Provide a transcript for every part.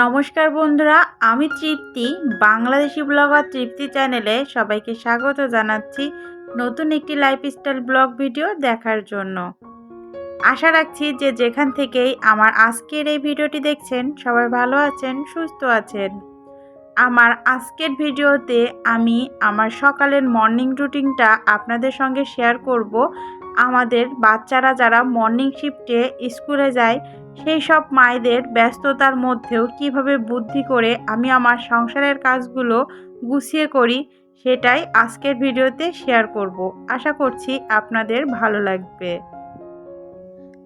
নমস্কার বন্ধুরা, আমি তৃপ্তি, বাংলাদেশি ব্লগার তৃপ্তি চ্যানেলে সবাইকে স্বাগত জানাচ্ছি নতুন একটি লাইফস্টাইল ব্লগ ভিডিও দেখার জন্য। আশা রাখছি যে যেখান থেকেই আমার আজকের এই ভিডিওটি দেখছেন, সবাই ভালো আছেন, সুস্থ আছেন। আমার আজকের ভিডিওতে আমি আমার সকালের মর্নিং রুটিনটা আপনাদের সঙ্গে শেয়ার করব। আমাদের বাচ্চারা যারা মর্নিং শিফটে স্কুলে যায় সেই সব মায়েদের ব্যস্ততার মধ্যেও কীভাবে বুদ্ধি করে আমি আমার সংসারের কাজগুলো গুছিয়ে করি, সেটাই আজকের ভিডিওতে শেয়ার করব। আশা করছি আপনাদের ভালো লাগবে।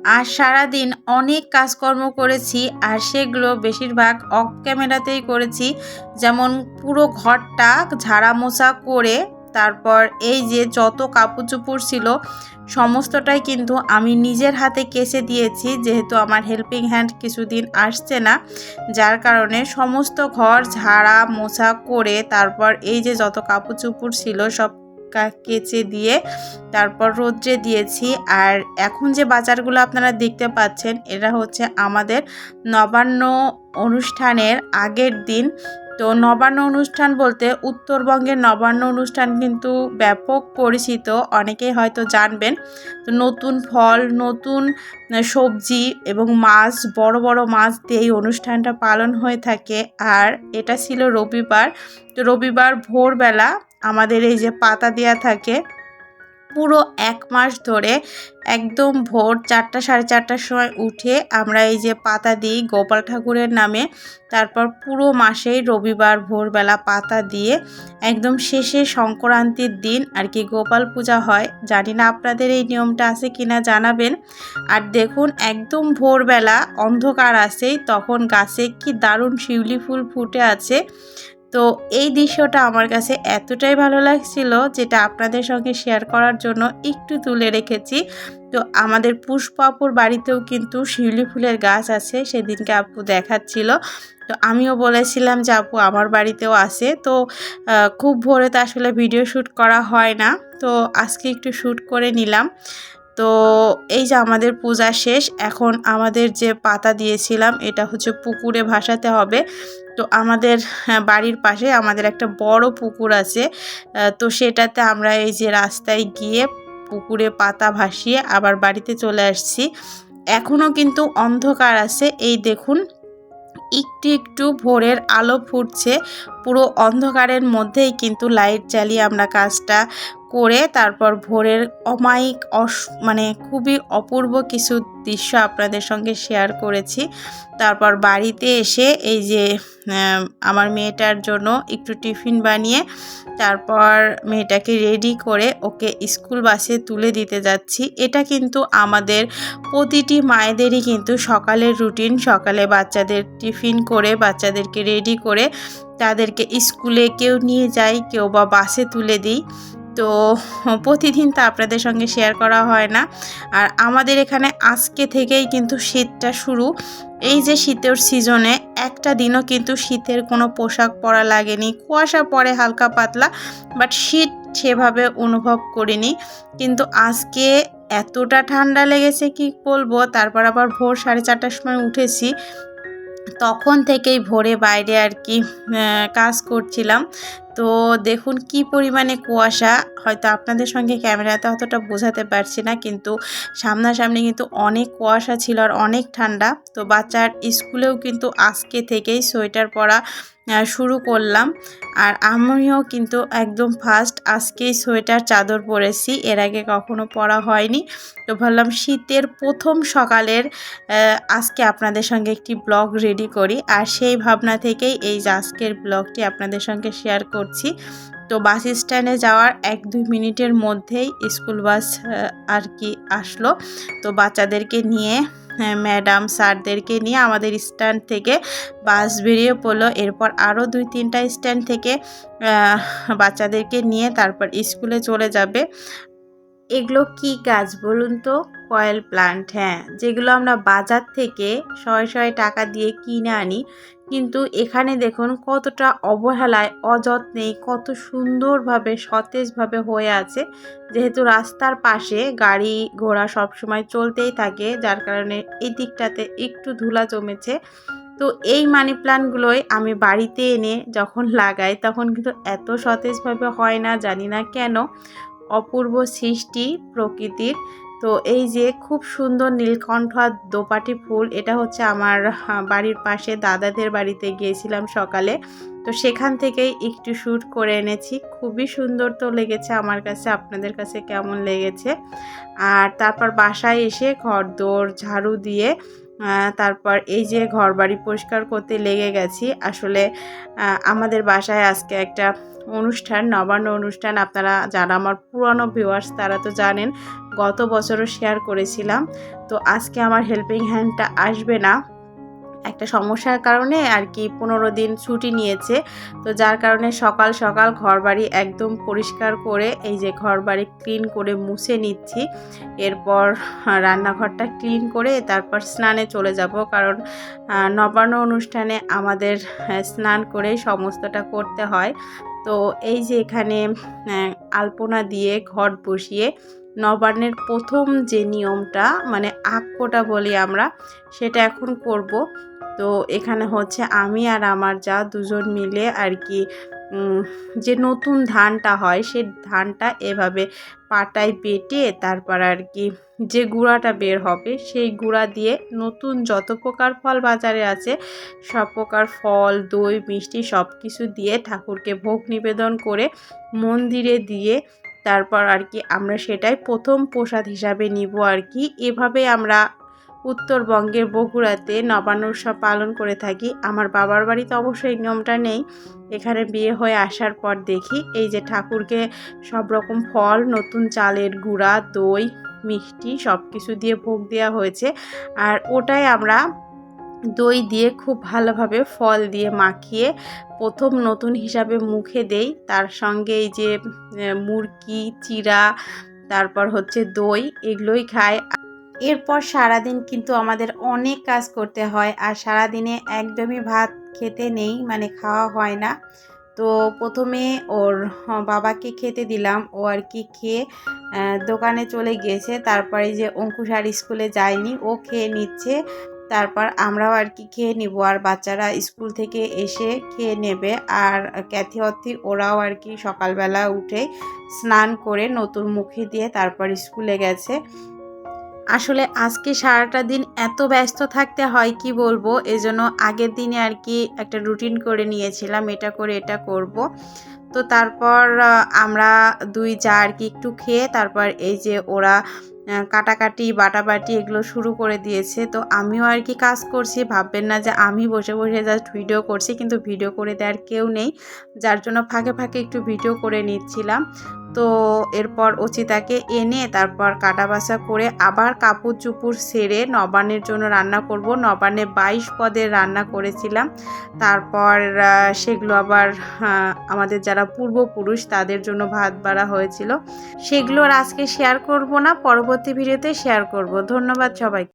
আর সারাদিন অনেক কাজকর্ম করেছি আর সেগুলো বেশিরভাগ অফ ক্যামেরাতেই করেছি। যেমন পুরো ঘরটা ঝাড়া মোছা করে তারপর এই যে যত কাপড় চোপড় ছিল সমস্তটাই কিন্তু আমি নিজের হাতে কেসে দিয়েছি, যেহেতু আমার হেল্পিং হ্যান্ড কিছুদিন আসছে না। যার কারণে সমস্ত ঘর ঝাড়া মোছা করে তারপর এই যে যত কাপড় চোপড় ছিল সব কেচে দিয়ে তারপর রোদ্রে দিয়েছি। আর এখন যে বাজারগুলো আপনারা দেখতে পাচ্ছেন এটা হচ্ছে আমাদের নবান্ন অনুষ্ঠানের আগের দিন তো নবান্ন অনুষ্ঠান বলতে উত্তরবঙ্গের নবান্ন অনুষ্ঠান কিন্তু ব্যাপক পরিচিত, অনেকেই হয়তো জানবেন। তো নতুন ফল, নতুন সবজি এবং মাছ, বড় বড় মাছ দিয়ে এই অনুষ্ঠানটা পালন হয়ে থাকে। আর এটা ছিল রবিবার। তো রবিবার ভোরবেলা আমাদের এই যে পাতা দেওয়া থাকে পুরো এক মাস ধরে একদম ভোর চারটা, সাড়ে চারটার সময় উঠে আমরা এই যে পাতা দিই গোপাল ঠাকুরের নামে, তারপর পুরো মাসেই রবিবার ভোরবেলা পাতা দিয়ে একদম শেষে সংক্রান্তির দিন আর কি গোপাল পূজা হয়। জানি না আপনাদের এই নিয়মটা আছে কিনা জানাবেন। আর দেখুন একদম ভোরবেলা অন্ধকার আসেই তখন গাছে কি দারুণ শিউলি ফুল ফুটে আছে। তো এই দৃশ্যটা আমার কাছে এতটাই ভালো লাগছিল যেটা আপনাদের সঙ্গে শেয়ার করার জন্য একটু তুলে রেখেছি। তো আমাদের পুষ্পাপুর বাড়িতেও কিন্তু শিউলি ফুলের গাছ আছে, সেদিনকে আপু দেখাচ্ছিল। তো আমিও বলেছিলাম যে আপু আমার বাড়িতেও আছে। তো খুব ভোরে তো আসলে ভিডিও শ্যুট করা হয় না। তো আজকে একটু শ্যুট করে নিলাম। তো এই যে আমাদের পূজা শেষ, এখন আমাদের যে পাতা দিয়েছিলাম, এটা হচ্ছে পুকুরে ভাসাতে হবে। তো আমাদের হ্যাঁ, বাড়ির পাশে আমাদের একটা বড় পুকুর আছে। তো সেটাতে আমরা এই যে রাস্তায় গিয়ে পুকুরে পাতা ভাসিয়ে আবার বাড়িতে চলে আসছি। এখনও কিন্তু অন্ধকার আছে। এই দেখুন একটু একটু ভোরের আলো ফুটছে। পুরো অন্ধকারের মধ্যেই কিন্তু লাইট জ্বালিয়ে আমরা কাজটা করে তারপর ভোরের অমায়িক অস মানে খুবই অপূর্ব কিছু দৃশ্য আপনাদের সঙ্গে শেয়ার করেছি। তারপর বাড়িতে এসে এই যে আমার মেয়েটার জন্য একটু টিফিন বানিয়ে তারপর মেয়েটাকে রেডি করে ওকে স্কুল বাসে তুলে দিতে যাচ্ছি। এটা কিন্তু আমাদের প্রতিটি মায়েদেরই কিন্তু সকালের রুটিন সকালে বাচ্চাদের টিফিন করে, বাচ্চাদেরকে রেডি করে তাদেরকে স্কুলে কেউ নিয়ে যায়, কেউ বা বাসে তুলে দিই। তো প্রতিদিন তা আপনাদের সঙ্গে শেয়ার করা হয় না। আর আমাদের এখানে আজকে থেকেই কিন্তু শীতটা শুরু। এই যে শীতের সিজনে একটা দিনও কিন্তু শীতের কোনো পোশাক পরা লাগেনি। কুয়াশা পরে হালকা পাতলা বাট শীত সেভাবে অনুভব করিনি। কিন্তু আজকে এতটা ঠান্ডা লেগেছে কি বলব? তারপর আবার ভোর সাড়ে চারটার সময় উঠেছি। তখন থেকেই ভোরে বাইরে আর কি কাজ করছিলাম। তো দেখুন কি পরিমাণে কুয়াশা। হয়তো আপনাদের সঙ্গে ক্যামেরাতে অতটা বোঝাতে পারছি না, কিন্তু সামনাসামনি কিন্তু অনেক কুয়াশা ছিল আর অনেক ঠান্ডা। তো বাচ্চার স্কুলেও কিন্তু আজকে থেকেই সোয়েটার পরা শুরু করলাম। আর আমিও কিন্তু একদম ফার্স্ট আজকেই সোয়েটার চাদর পরেছি। এর আগে কখনো পরা হয়নি। তো ভাবলাম শীতের প্রথম সকালের আজকে আপনাদের সঙ্গে একটি ব্লগ রেডি করি। আর সেই ভাবনা থেকেই এই আজকের ব্লগটি আপনাদের সঙ্গে শেয়ার করছি। তো বাস স্ট্যান্ডে যাওয়ার এক দুই মিনিটের মধ্যেই স্কুল বাস আর কি আসলো। তো বাচ্চাদেরকে নিয়ে ম্যাডাম স্যারদেরকে নিয়ে আমাদের স্ট্যান্ড থেকে বাস বেরিয়ে পড়ল। এরপর আরও দুই, তিনটা স্ট্যান্ড থেকে বাচ্চাদেরকে নিয়ে তারপর স্কুলে চলে যাবে। এগুলো কি কাজ বলুন তো? কয়েল প্লান্ট হ্যাঁ যেগুলো আমরা বাজার থেকে শয়ে শয়ে টাকা দিয়ে কিনে আনি। কিন্তু এখানে দেখুন কতটা অবহেলায়, অযত্নে, কত সুন্দরভাবে, সতেজভাবে হয়ে আছে। যেহেতু রাস্তার পাশে গাড়ি ঘোড়া সবসময় চলতেই থাকে, যার কারণে এই দিকটাতে একটু ধুলা জমেছে। তো এই মানি প্লান্টগুলোই আমি বাড়িতে এনে যখন লাগাই, তখন কিন্তু এত সতেজভাবে হয় না, জানি না কেন। অপূর্ব সৃষ্টি প্রকৃতির। তো এই যে খুব সুন্দর নীলকণ্ঠ আর দোপাটি ফুল, এটা হচ্ছে আমার বাড়ির পাশে দাদাদের বাড়িতে গিয়েছিলাম সকালে। তো সেখান থেকেই একটু শ্যুট করে এনেছি। খুবই সুন্দর তো লেগেছে আমার কাছে, আপনাদের কাছে কেমন লেগেছে? আর তারপর বাসায় এসে ঘর দোর ঝাড়ু দিয়ে তারপর এই যে ঘর বাড়ি পরিষ্কার করতে লেগে গেছি। আসলে আমাদের বাসায় আজকে একটা অনুষ্ঠান, নবান্ন অনুষ্ঠান, আপনারা যারা আমার পুরনো ভিউয়ার্স তারা তো জানেন। গত বছরও শেয়ার করেছিলাম। তো আজকে আমার হেল্পিং হ্যান্ডটা আসবে না। একটা সমস্যার কারণে আর কি পনেরো দিন ছুটি নিয়েছে। তো যার কারণে সকাল সকাল ঘরবাড়ি একদম পরিষ্কার করে, এই যে ঘরবাড়ি ক্লিন করে মুছে নিচ্ছি। এরপর রান্নাঘরটা ক্লিন করে তারপর স্নানে চলে যাব। কারণ নবান্ন অনুষ্ঠানে আমাদের স্নান করে সমস্তটা করতে হয়। তো এই যে এখানে আলপনা দিয়ে ঘট বসিয়ে নবান্নের প্রথম যে নিয়মটা মানে আক্কোটা বলি আমরা, সেটা এখন করব। তো এখানে হচ্ছে আমি আর আমার যা দুজন মিলে আর কি যে নতুন ধানটা হয়, সে ধানটা এভাবে পাটায় বেটে তারপর আর কি যে গুঁড়াটা বের হবে, সেই গুঁড়া দিয়ে নতুন যত প্রকার ফল বাজারে আছে, সব প্রকার ফল, দই, মিষ্টি সব কিছু দিয়ে ঠাকুরকে ভোগ নিবেদন করে মন্দিরে দিয়ে তারপর আর কি আমরা সেটাই প্রথম প্রসাদ হিসাবে নিব আর কি। এভাবে আমরা উত্তরবঙ্গের বগুড়াতে নবান্ন উৎসব পালন করে থাকি। আমার বাবার বাড়িতে অবশ্যই এই নিয়মটা নেই। এখানে বিয়ে হয়ে আসার পর দেখি এই যে ঠাকুরকে সব রকম ফল, নতুন চালের গুঁড়া, দই, মিষ্টি সব কিছু দিয়ে ভোগ দেওয়া হয়েছে। আর ওটাই আমরা দই দিয়ে খুব ভালোভাবে ফল দিয়ে মাখিয়ে প্রথম নতুন হিসাবে মুখে দেই। তার সঙ্গে এই যে মুরগি চিরা, তারপর হচ্ছে দই, এগুলোই খায় এরপর সারাদিন কিন্তু আমাদের অনেক কাজ করতে হয় আর সারাদিনে একদমই ভাত খেতে নেই মানে খাওয়া হয় না। তো প্রথমে ওর বাবাকে খেতে দিলাম। ও আর কি খেয়ে দোকানে চলে গিয়েছে। তারপরে যে অঙ্কুশ আর স্কুলে যায়নি, ও খেয়ে নিচ্ছে। তারপর আমরাও আর কি খেয়ে নিব। আর বাচ্চারা স্কুল থেকে এসে খেয়ে নেবে। আর ক্যাথি অথি ওরাও আর কি সকালবেলা উঠে স্নান করে নতুন মুখে দিয়ে তারপর স্কুলে গেছে। আসলে আজকে সারাটা দিন এত ব্যস্ত থাকতে হয়, কি বলব? এজন্য আগের দিনে আর কি একটা রুটিন করে নিয়েছিলাম, এটা করে এটা করব। তো তারপর আমরা দুই যা আর কি একটু খেয়ে তারপর এই যে ওরা কাটাকাটি, বাটাবাটি এগুলো শুরু করে দিয়েছে। তো আমিও আর কি কাজ করছি। ভাববেন না যে আমি বসে বসে জাস্ট ভিডিও করছি, কিন্তু ভিডিও করে দেওয়ার কেউ নেই। যার জন্য ফাঁকে ফাঁকে একটু ভিডিও করে নিচ্ছিলাম। তো এরপর অচিতাকে এনে তারপর কাটা বাছা করে আবার কাপড় চুপুর সেরে নবান্নের জন্য রান্না করব। নবান্নে বাইশ পদের রান্না করেছিলাম। তারপর সেগুলো আবার আমাদের যারা পূর্বপুরুষ তাদের জন্য ভাত বাড়া হয়েছিল। সেগুলো আজকে শেয়ার করব না, পরবর্তী ভিডিওতে শেয়ার করব। ধন্যবাদ সবাই